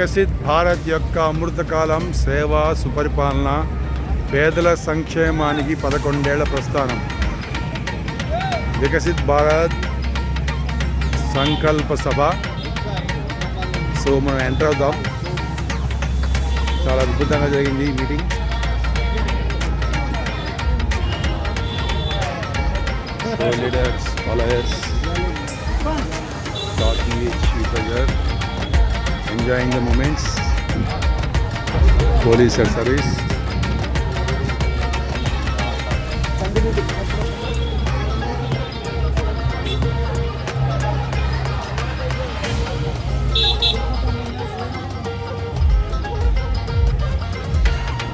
వికసిత్ భారత్ యొక్క అమృతకాలం సేవ సుపరిపాలన పేదల సంక్షేమానికి పదకొండేళ్ళ ప్రస్థానం. వికసిత్ భారత్ సంకల్ప సభ. సో మనం ఎంటర్ అవుదాం. చాలా అద్భుతంగా జరిగింది ఈ meeting. Leaders followers talking with each enjoying the moments. Police at service.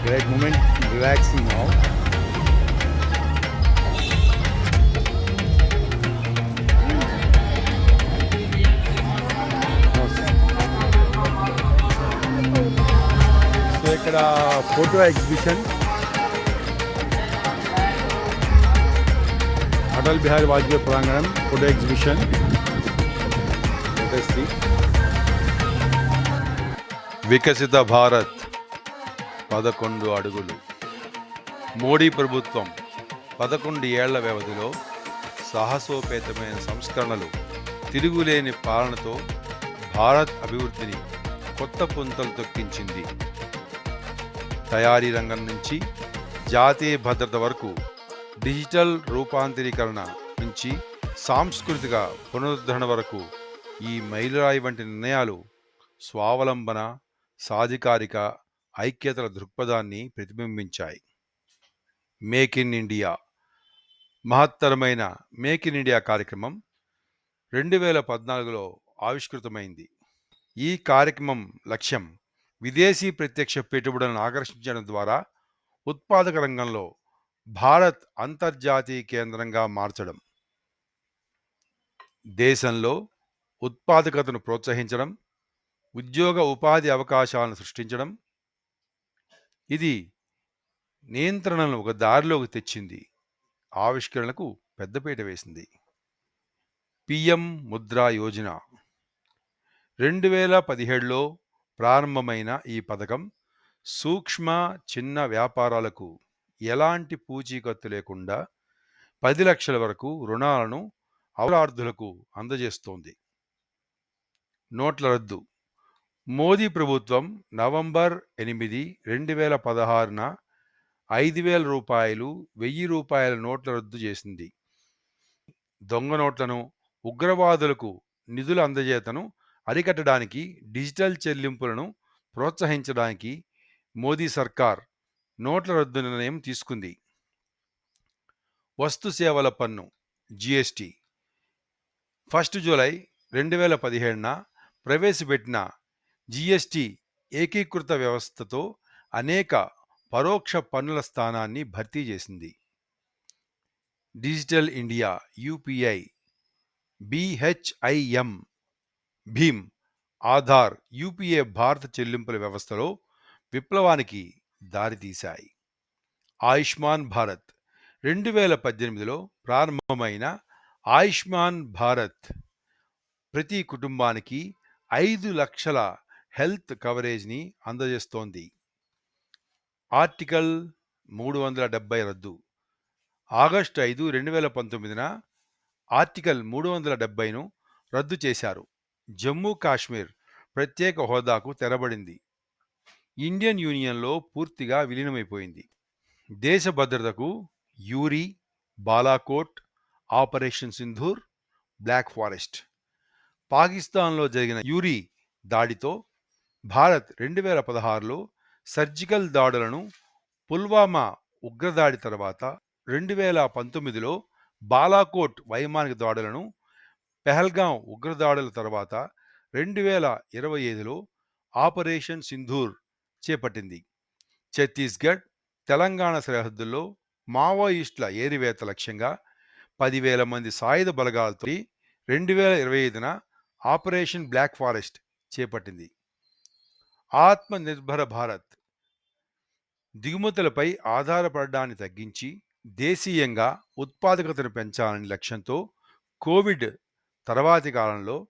Great moment, relaxing now. Photo exhibition Atal Bihari Vajpayee ప్రాంగణం ఫోటో ఎగ్జిబిషన్ వికసిత భారత్ పదకొండు అడుగులు. మోడీ ప్రభుత్వం పదకొండు ఏళ్ళ వ్యవధిలో సాహసోపేతమైన సంస్కరణలు తిరుగులేని పాలనతో భారత్ అభివృద్ధిని కొత్త పుంతలు తొక్కించింది. తయారీ రంగం నుంచి జాతీయ భద్రత వరకు డిజిటల్ రూపాంతరీకరణ నుంచి సాంస్కృతిక పునరుద్ధరణ వరకు ఈ మైలురాయి వంటి నిర్ణయాలు స్వావలంబన సాధికారిక ఐక్యతల దృక్పథాన్ని ప్రతిబింబించాయి. మేక్ ఇన్ ఇండియా మహత్తరమైన మేక్ ఇన్ ఇండియా కార్యక్రమం రెండు వేల పద్నాలుగులో ఆవిష్కృతమైంది. ఈ కార్యక్రమం లక్ష్యం విదేశీ ప్రత్యక్ష పెట్టుబడులను ఆకర్షించడం ద్వారా ఉత్పాదక రంగంలో భారత్ అంతర్జాతీయ కేంద్రంగా మార్చడం. దేశంలో ఉత్పాదకతను ప్రోత్సహించడం ఉద్యోగ ఉపాధి అవకాశాలను సృష్టించడం ఇది నియంత్రణను ఒక దారిలోకి తెచ్చింది ఆవిష్కరణకు పెద్దపీట వేసింది. పిఎం ముద్రా యోజన. రెండు వేల పదిహేడులో ప్రారంభమైన ఈ పథకం సూక్ష్మ చిన్న వ్యాపారాలకు ఎలాంటి పూచీకత్తు లేకుండా పది లక్షల వరకు రుణాలను అవలార్థులకు అందజేస్తోంది. నోట్ల రద్దు. మోదీ ప్రభుత్వం నవంబర్ ఎనిమిది రెండు వేల పదహారున ఐదు వేల రూపాయలు వెయ్యి రూపాయల నోట్ల రద్దు చేసింది. దొంగ నోట్లను ఉగ్రవాదులకు నిధుల అందజేతను అరికట్టడానికి డిజిటల్ చెల్లింపులను ప్రోత్సహించడానికి మోదీ సర్కార్ నోట్ల రద్దు నిర్ణయం తీసుకుంది. వస్తు సేవల పన్ను జిఎస్టి. ఫస్ట్ జూలై రెండు వేల పదిహేడున ప్రవేశపెట్టిన జిఎస్టి ఏకీకృత వ్యవస్థతో అనేక పరోక్ష పన్నుల స్థానాన్ని భర్తీ చేసింది. Digital India UPI B H I M Bhim Aadhaar UPA భారత చెల్లింపుల వ్యవస్థలో విప్లవానికి దారితీశాయి ఆయుష్మాన్ భారత్ రెండు వేల పద్దెనిమిదిలో ప్రారంభమైన ఆయుష్మాన్ భారత్ ప్రతి కుటుంబానికి ఐదు లక్షల హెల్త్ కవరేజ్ని అందజేస్తోంది. ఆర్టికల్ మూడు వందల డెబ్బై రద్దు. ఆగస్టు ఐదు రెండు వేల పంతొమ్మిదిన ఆర్టికల్ మూడు వందల డెబ్బైను రద్దు చేశారు. జమ్మూ కాశ్మీర్ ప్రత్యేక హోదాకు తెరబడింది. ఇండియన్ యూనియన్లో పూర్తిగా విలీనమైపోయింది. దేశ భద్రతకు Uri Balakot operation Sindoor black forest. పాకిస్తాన్లో జరిగిన యూరి దాడితో భారత్ రెండు వేల పదహారులో సర్జికల్ దాడులను పుల్వామా ఉగ్రదాడి తర్వాత రెండు వేల పంతొమ్మిదిలో బాలాకోట్ వైమానిక దాడులను పెహల్గాం ఉగ్రదాడుల తర్వాత రెండు వేల ఇరవై ఐదులో ఆపరేషన్ సింధూర్ చేపట్టింది. ఛత్తీస్గఢ్ తెలంగాణ సరిహద్దుల్లో మావోయిస్టుల ఏరివేత లక్ష్యంగా పదివేల మంది సాయుధ బలగాలతో రెండు వేల ఇరవై ఐదున ఆపరేషన్ బ్లాక్ ఫారెస్ట్ చేపట్టింది. ఆత్మ నిర్భర భారత్ దిగుమతులపై ఆధారపడడాన్ని తగ్గించి దేశీయంగా ఉత్పాదకతను పెంచాలని లక్ష్యంతో కోవిడ్ తర్వాతి కాలంలో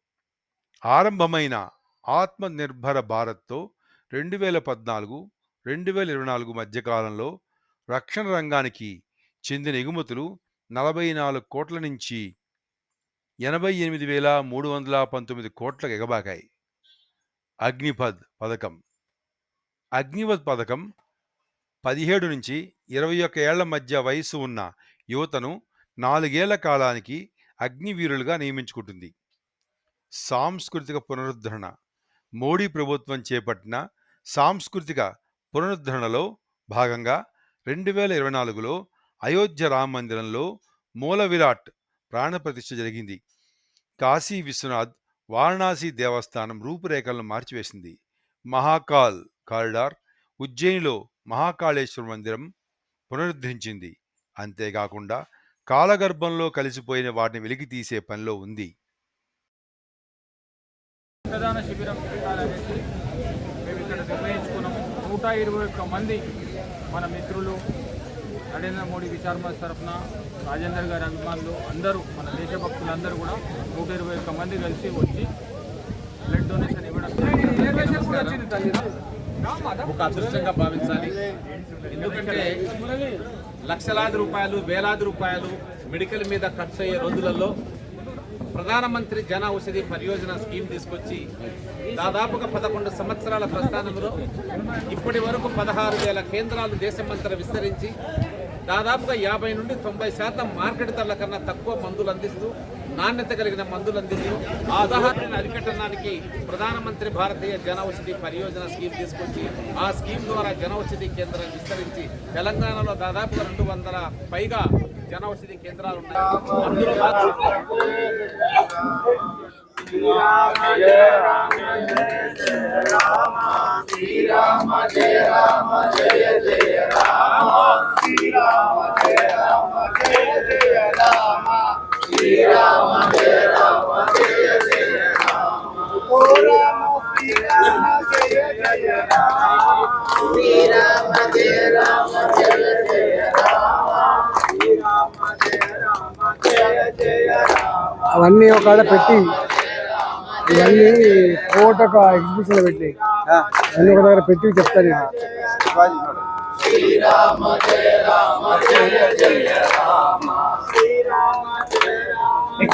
ఆరంభమైన ఆత్మనిర్భర భారత్తో రెండు వేల పద్నాలుగు రెండు వేల ఇరవై నాలుగు మధ్య కాలంలో రక్షణ రంగానికి చెందిన ఎగుమతులు నలభై నాలుగు కోట్ల నుంచి ఎనభై ఎనిమిది వేల మూడు వందల పంతొమ్మిది కోట్లకు ఎగబాకాయి. అగ్నిపథ్ పథకం. అగ్నిపథ్ పథకం పదిహేడు నుంచి ఇరవై ఒక్క ఏళ్ళ మధ్య వయసు ఉన్న యువతను నాలుగేళ్ళ కాలానికి అగ్నివీరులుగా నియమించుకుంటుంది. సాంస్కృతిక పునరుద్ధరణ. మోడీ ప్రభుత్వం చేపట్టిన సాంస్కృతిక పునరుద్ధరణలో భాగంగా రెండు వేల ఇరవై నాలుగులో అయోధ్య రామ మందిరంలో మూల విరాట్ ప్రాణప్రతిష్ఠ జరిగింది. కాశీ విశ్వనాథ్ వారణాసి దేవస్థానం రూపురేఖలను మార్చివేసింది. మహాకాల్ కారిడార్ ఉజ్జయినిలో మహాకాళేశ్వర మందిరం పునరుద్ధరించింది. అంతేకాకుండా కాలగర్భంలో కలిసిపోయిన వాటిని వెలికి తీసే పనిలో ఉంది రక్తదాన శిబిరం పెట్టాలనేసి మేము ఇక్కడ నిర్ణయించుకున్నాము నూట ఇరవై ఒక్క మంది మన మిత్రులు నరేంద్ర మోడీ విచార్మస్ తరఫున రాజేందర్ గారి అభిమానులు అందరూ మన దేశభక్తులందరూ కూడా నూట ఇరవై ఒక్క మంది కలిసి వచ్చి బ్లడ్ డొనేషన్ ఇవ్వడం జరిగింది. ఒక అదృష్టంగా భావించాలి. ఎందుకంటే లక్షలాది రూపాయలు వేలాది రూపాయలు మెడికల్ మీద ఖర్చు అయ్యే రోజులలో ప్రధానమంత్రి జన ఔషధి పరియోజన స్కీమ్ తీసుకొచ్చి దాదాపుగా పదకొండు సంవత్సరాల ప్రస్థానంలో ఇప్పటి వరకు పదహారు వేల కేంద్రాలు దేశమంతటా విస్తరించి దాదాపుగా యాభై నుండి తొంభై శాతం మార్కెట్ ధరల కన్నా తక్కువ మందులు అందిస్తూ నాణ్యత కలిగిన మందులు అందించి ఆ అరికట్టడానికి ప్రధానమంత్రి భారతీయ జనౌషధి పరియోజన స్కీమ్ తీసుకొచ్చి ఆ స్కీమ్ ద్వారా జనౌషధి కేంద్రాన్ని విస్తరించి తెలంగాణలో దాదాపుగా రెండు వందల పైగా జనౌషధి కేంద్రాలు ఉన్నాయి అందులో అవన్నీ ఒక ఆడ పెట్టి ఇవన్నీ కోట ఒక ఎగ్జిబిషన్ పెట్టి అన్ని ఒక దగ్గర పెట్టి చెప్తాను నేను.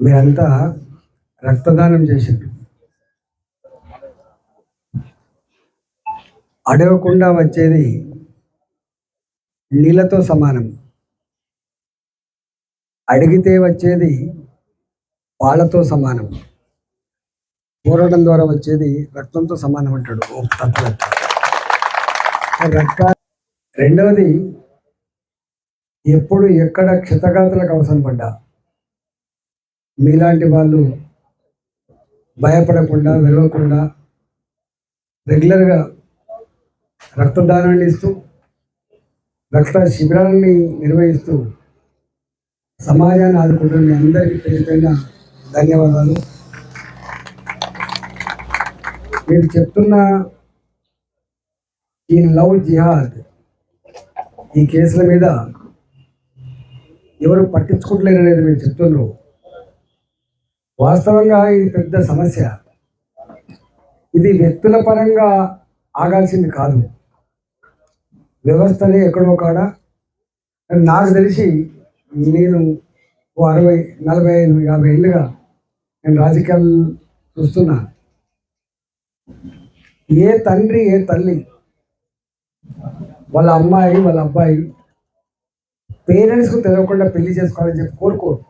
మీరంతా రక్తదానం చేశారు. అడగకుండా వచ్చేది నీళ్ళతో సమానం. అడిగితే వచ్చేది పాలతో సమానం. పోరాటం ద్వారా వచ్చేది రక్తంతో సమానం అంటాడు. ఓ తత్వవేత్త రక్త రెండవది ఎప్పుడు ఎక్కడ క్షతగాతులకు అవసరం పడ్డా? మీలాంటి వాళ్ళు భయపడకుండా వెలవకుండా రెగ్యులర్గా రక్తదానాన్ని ఇస్తూ రక్త శిబిరాన్ని నిర్వహిస్తూ సమాజాన్ని ఆదుకుంటున్న అందరికీ పేరు పైన ధన్యవాదాలు. మీరు చెప్తున్న ఈ లవ్ జిహాద్ ఈ కేసుల మీద ఎవరు పట్టించుకుంటలేరు అనేది మీరు చెప్తున్నారు వాస్తవంగా ఇది పెద్ద సమస్య. ఇది వ్యక్తుల పరంగా ఆగాల్సింది కాదు. వ్యవస్థనే ఎక్కడో కాడ. నాకు తెలిసి నేను ఓ అరవై నలభై ఐదు యాభై ఏళ్ళుగా నేను రాజకీయాలు చూస్తున్నా. ఏ తండ్రి ఏ తల్లి వాళ్ళ అమ్మాయి వాళ్ళ అబ్బాయి పేరెంట్స్కు తెలియకుండా పెళ్ళి చేసుకోవాలని చెప్పి కోరుకోరు.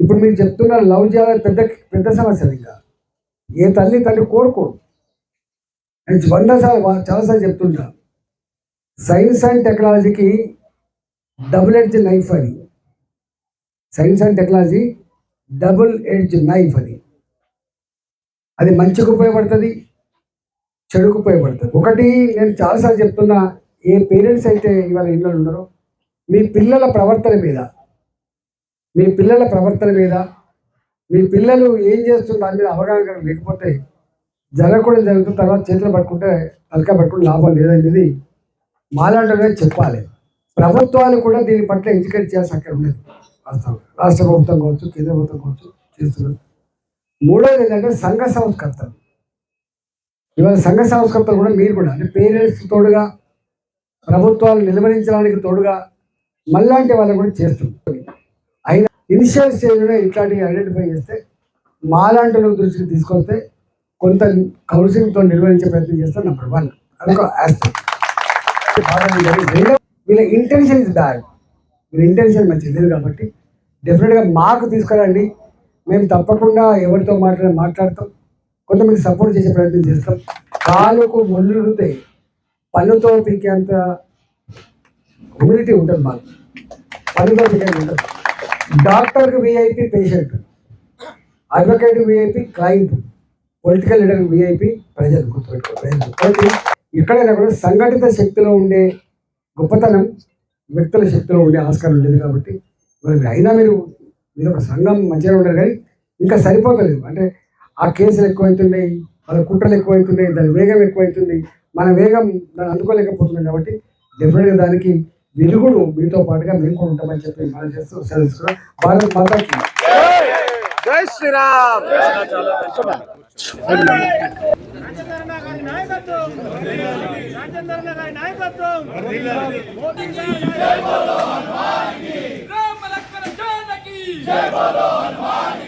ఇప్పుడు మీరు చెప్తున్న లవ్ చేయాలని పెద్ద పెద్ద సమస్య ఇంకా. ఏ తల్లి తల్లి కోరుకోడు నేను వంద సార్లు చాలాసార్లు చెప్తుంటా. సైన్స్ అండ్ టెక్నాలజీకి డబుల్ ఎడ్జ్ నైఫ్ అని. Science and technology double edge knife అని. అది మంచికి ఉపయోగపడుతుంది చెడుకు ఉపయోగపడుతుంది ఒకటి నేను చాలాసార్లు చెప్తున్నా ఏ పేరెంట్స్ అయితే ఇవాళ ఇంట్లో ఉన్నారో మీ పిల్లల ప్రవర్తన మీద మీ పిల్లల ప్రవర్తన మీద మీ పిల్లలు ఏం చేస్తున్న దాని మీద అవగాహన లేకపోతే జరగకూడదు జరుగుతుంది తర్వాత చేతులు పట్టుకుంటే తలకా పట్టుకుంటే లాభం లేదనేది మాలాంటి చెప్పాలి. ప్రభుత్వాలు కూడా దీని పట్ల ఎడ్యుకేట్ చేయాల్సి అక్కడ ఉండేది వాస్తవం రాష్ట్ర ప్రభుత్వం కావచ్చు కేంద్ర ప్రభుత్వం కావచ్చు చేస్తున్నారు మూడోది ఏంటంటే సంఘ సంస్కర్తలు. ఇవాళ సంఘ సంస్కర్తలు కూడా మీరు కూడా అంటే పేరెంట్స్ తోడుగా ప్రభుత్వాలు నిలవరించడానికి తోడుగా మళ్ళాంటి వాళ్ళు కూడా చేస్తుంది అయినా ఇనిషియల్ స్టేజ్లో ఇట్లాంటివి ఐడెంటిఫై చేస్తే మాలాంటి దృష్టికి తీసుకొస్తే కొంత కౌన్సిలింగ్తో నిర్వహించే ప్రయత్నం చేస్తే నెంబర్ వన్ అదొక ఆస్పెక్ట్ వీళ్ళ ఇంటెన్షన్ ఇస్ బ్యాడ్ వీళ్ళ ఇంటెన్షన్ మంచిది లేదు కాబట్టి డెఫినెట్గా మాకు తీసుకురండి. మేము తప్పకుండా ఎవరితో మాట్లాడి మాట్లాడతాం. కొంతమంది సపోర్ట్ చేసే ప్రయత్నం చేస్తాం. కాళ్ళకు ముళ్ళుడితే పళ్ళుతో పీకేంత హ్యూమిలిటీ ఉంటుంది మాకు. పళ్ళుతో పీకే ఉంటుంది. డాక్టర్కి VIP patient advocate VIP client political leader VIP ప్రజలు గుర్తుపెట్టుకోవాలి ప్రజలు ఎక్కడైనా కూడా సంఘటిత శక్తిలో ఉండే గొప్పతనం వ్యక్తుల శక్తిలో ఉండే ఆస్కారం లేదు కాబట్టి మరి అయినా మీరు మీరు ఒక సంఘం మంచిగా ఉండరు కానీ ఇంకా సరిపోతలేదు. అంటే ఆ కేసులు ఎక్కువవుతున్నాయి వాళ్ళ కుట్రలు ఎక్కువవుతున్నాయి దాని వేగం ఎక్కువవుతుంది మన వేగం దాన్ని అందుకోలేకపోతున్నాం కాబట్టి డెఫినెట్గా దానికి వెలుగుడు మీతో పాటుగా మేము కూడా ఉంటామని చెప్పి మనం చేస్తూ సెలవు భారత మాతాకి. జై శ్రీరామ్! రాజేంద్రన్న గారి నాయకత్వం రాజేంద్రన్న గారి నాయకత్వం మోదీ జై బలో హనుమాన్